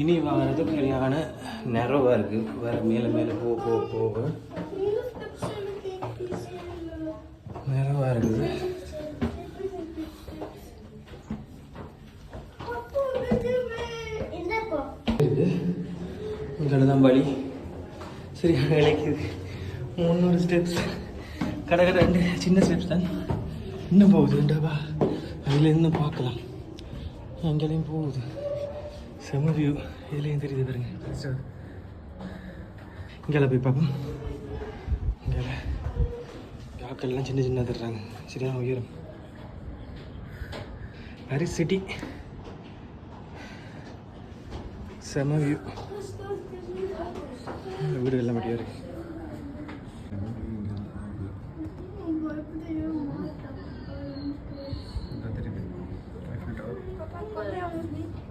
இனி வர்றது சரியான நிறவாக இருக்குது வேறு மேலே மேலே போக போக போக நிறவாக இருக்குது. இது தான் வழி சரியாக இழைக்குது. முந்நூறு ஸ்டெப்ஸ் கடை கடை ரெண்டு சின்ன ஸ்டெப்ஸ் தான். இன்னும் போகுது ரெண்டாவா அதில் இன்னும் பார்க்கலாம். எங்கேயும் போகுது. செம வியூ இதுலேயும் தெரியுது பாருங்க. ஸ்டார் இங்கே போய் பார்ப்போம். இங்கே ஆக்கள்லாம் சின்ன சின்ன தர்றாங்க. சரியான உயரம். பாரிஸ் சிட்டி செம வியூ வீடு எல்லாம் மட்டும் இருக்கு. Thank you.